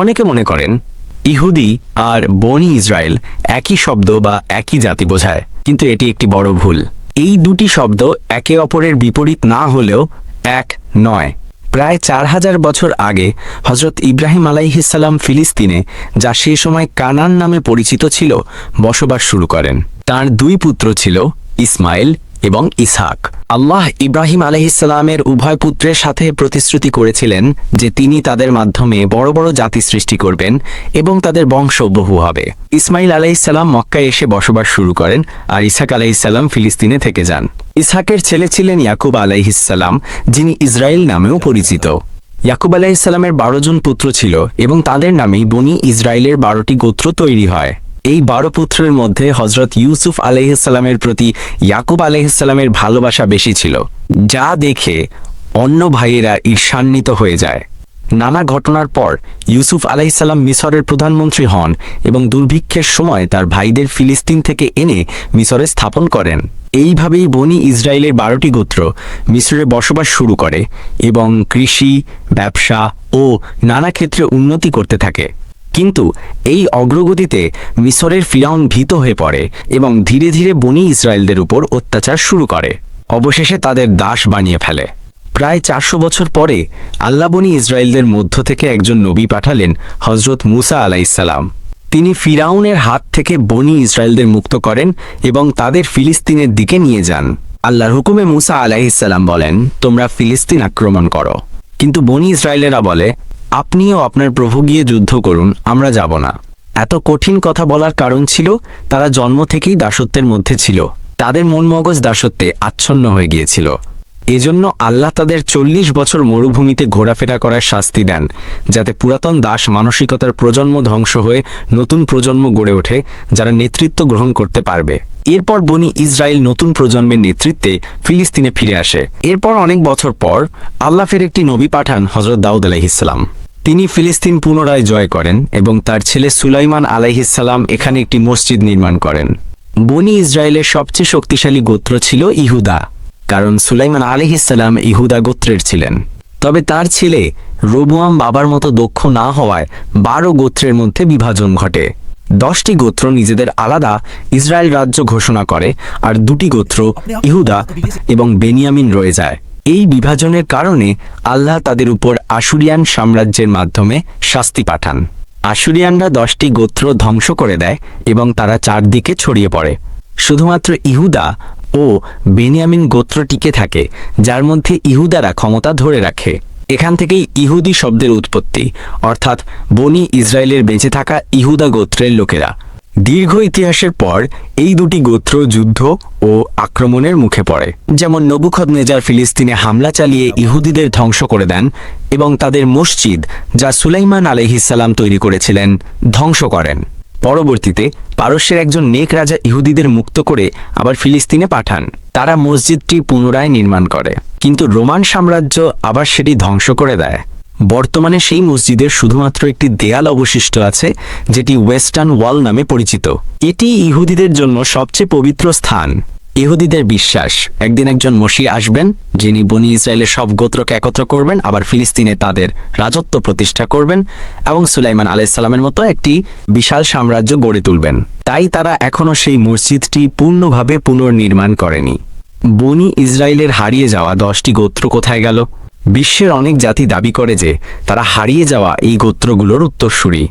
অনেকে মনে করেন ইহুদি আর বনি ইসরায়েল একই শব্দ বা একই জাতি বোঝায়, কিন্তু এটি একটি বড় ভুল। এই দুটি শব্দ একে অপরের বিপরীত না হলেও এক নয়। প্রায় চার হাজার বছর আগে হজরত ইব্রাহিম আলাইহিসাল্লাম ফিলিস্তিনে, যা সে সময় কানান নামে পরিচিত ছিল, বসবাস শুরু করেন। তার দুই পুত্র ছিল ইসমাইল এবং ইসহাক। আল্লাহ ইব্রাহিম আলহিসাল্লামের উভয় পুত্রের সাথে প্রতিশ্রুতি করেছিলেন যে তিনি তাদের মাধ্যমে বড় বড় জাতি সৃষ্টি করবেন এবং তাদের বংশ বহু হবে। ইসমাইল আলাইসাল্লাম মক্কায় এসে বসবাস শুরু করেন আর ইসহাক আলাইসাল্লাম ফিলিস্তিনে থেকে যান। ইসহাকের ছেলে ছিলেন ইয়াকুব আলাইহিসাল্লাম যিনি ইসরায়েল নামেও পরিচিত। ইয়াকুব আলাইসাল্লামের বারো জন পুত্র ছিল এবং তাদের নামেই বনি ইসরায়েলের বারোটি গোত্র তৈরি হয়। এই বারো পুত্রের মধ্যে হজরত ইউসুফ আলহিসাল্লামের প্রতি ইয়াকুব আলহিসাল্লামের ভালোবাসা বেশি ছিল। যা দেখে অন্য ভাইয়েরা ঈর্ষান্বিত হয়ে যায়। নানা ঘটনার পর ইউসুফ আলাইসাল্লাম মিশরের প্রধানমন্ত্রী হন এবং দুর্ভিক্ষের সময় তার ভাইদের ফিলিস্তিন থেকে এনে মিশরে স্থাপন করেন। এইভাবেই বনি ইসরায়েলের বারোটি গোত্র মিশরে বসবাস শুরু করে এবং কৃষি, ব্যবসা ও নানা ক্ষেত্রে উন্নতি করতে থাকে। কিন্তু এই অগ্রগতিতে মিশরের ফিরাউন ভীত হয়ে পড়ে এবং ধীরে ধীরে বনি ইসরায়েলদের উপর অত্যাচার শুরু করে। অবশেষে তাদের দাস বানিয়ে ফেলে। প্রায় চারশো বছর পরে আল্লাহ বনি ইসরায়েলদের মধ্য থেকে একজন নবী পাঠালেন হজরত মুসা আলাইসাল্লাম তিনি ফিরাউনের হাত থেকে বনি ইসরায়েলদের মুক্ত করেন এবং তাদের ফিলিস্তিনের দিকে নিয়ে যান। আল্লাহর হুকুমে মুসা আলাইসাল্লাম বলেন, তোমরা ফিলিস্তিন আক্রমণ করো। কিন্তু বনি ইসরায়েলেরা বলে আপনিও আপনার প্রভু গিয়ে যুদ্ধ করুন, আমরা যাব না। এত কঠিন কথা বলার কারণ ছিল, তারা জন্ম থেকেই দাসত্বের মধ্যে ছিল। তাদের মন মগজ দাসত্বে আচ্ছন্ন হয়ে গিয়েছিল। এজন্য আল্লাহ তাদের চল্লিশ বছর মরুভূমিতে ঘোরাফেরা করার শাস্তি দেন, যাতে পুরাতন দাস মানসিকতার প্রজন্ম ধ্বংস হয়ে নতুন প্রজন্ম গড়ে ওঠে, যারা নেতৃত্ব গ্রহণ করতে পারবে। এরপর বনি ইসরায়েল নতুন প্রজন্মের নেতৃত্বে ফিলিস্তিনে ফিরে আসে। এরপর অনেক বছর পর আল্লাহ ফের একটি নবী পাঠান হজরত দাউদ আলাইহিসাল্লাম তিনি ফিলিস্তিন পুনরায় জয় করেন এবং তার ছেলে সুলাইমান আলাইহিসাল্লাম এখানে একটি মসজিদ নির্মাণ করেন। বনি ইসরায়েলের সবচেয়ে শক্তিশালী গোত্র ছিল ইহুদা কারণ সুলাইমান আলিহিসাল্লাম ইহুদা গোত্রের ছিলেন। তবে তার ছেলে রবুয়াম বাবার মতো দক্ষ না হওয়ায় বারো গোত্রের মধ্যে বিভাজন ঘটে। দশটি গোত্র নিজেদের আলাদা ইসরায়েল রাজ্য ঘোষণা করে আর দুটি গোত্র ইহুদা এবং বেনিয়ামিন রয়ে যায়। এই বিভাজনের কারণে আল্লাহ তাদের উপর আশুরিয়ান সাম্রাজ্যের মাধ্যমে শাস্তি পাঠান। আশুরিয়ানরা দশটি গোত্র ধ্বংস করে দেয় এবং তারা চারদিকে ছড়িয়ে পড়ে। শুধুমাত্র ইহুদা ও বেনিয়ামিন গোত্র টিকে থাকে, যার মধ্যে ইহুদারা ক্ষমতা ধরে রাখে। এখান থেকেই ইহুদি শব্দের উৎপত্তি, অর্থাৎ বনি ইসরায়েলের বেঁচে থাকা ইহুদা গোত্রের লোকেরা। দীর্ঘ ইতিহাসের পর এই দুটি গোত্র যুদ্ধ ও আক্রমণের মুখে পড়ে। যেমন নবুখদ নেজার ফিলিস্তিনে হামলা চালিয়ে ইহুদিদের ধ্বংস করে দেন এবং তাদের মসজিদ, যা সুলাইমান আলহিসাল্লাম তৈরি করেছিলেন, ধ্বংস করেন। পরবর্তীতে পারস্যের একজন নেক রাজা ইহুদিদের মুক্ত করে আবার ফিলিস্তিনে পাঠান। তারা মসজিদটি পুনরায় নির্মাণ করে। কিন্তু রোমান সাম্রাজ্য আবার সেটি ধ্বংস করে দেয়। বর্তমানে সেই মসজিদের শুধুমাত্র একটি দেয়াল অবশিষ্ট আছে, যেটি ওয়েস্টার্ন ওয়াল নামে পরিচিত। এটি ইহুদিদের জন্য সবচেয়ে পবিত্র স্থান। ইহুদিদের বিশ্বাস, একদিন একজন মসি আসবেন, যিনি বনি ইসরায়েলের সব গোত্রকে একত্র করবেন, আবার ফিলিস্তিনে তাদের রাজত্ব প্রতিষ্ঠা করবেন এবং সুলাইমান আলাইসাল্লামের মতো একটি বিশাল সাম্রাজ্য গড়ে তুলবেন। তাই তারা এখনও সেই মসজিদটি পূর্ণভাবে পুনর্নির্মাণ করেনি। বনি ইসরায়েলের হারিয়ে যাওয়া দশটি গোত্র কোথায় গেল? বিশ্বের অনেক জাতি দাবি করে যে তারা হারিয়ে যাওয়া এই গোত্রগুলোর উত্তরসূরি।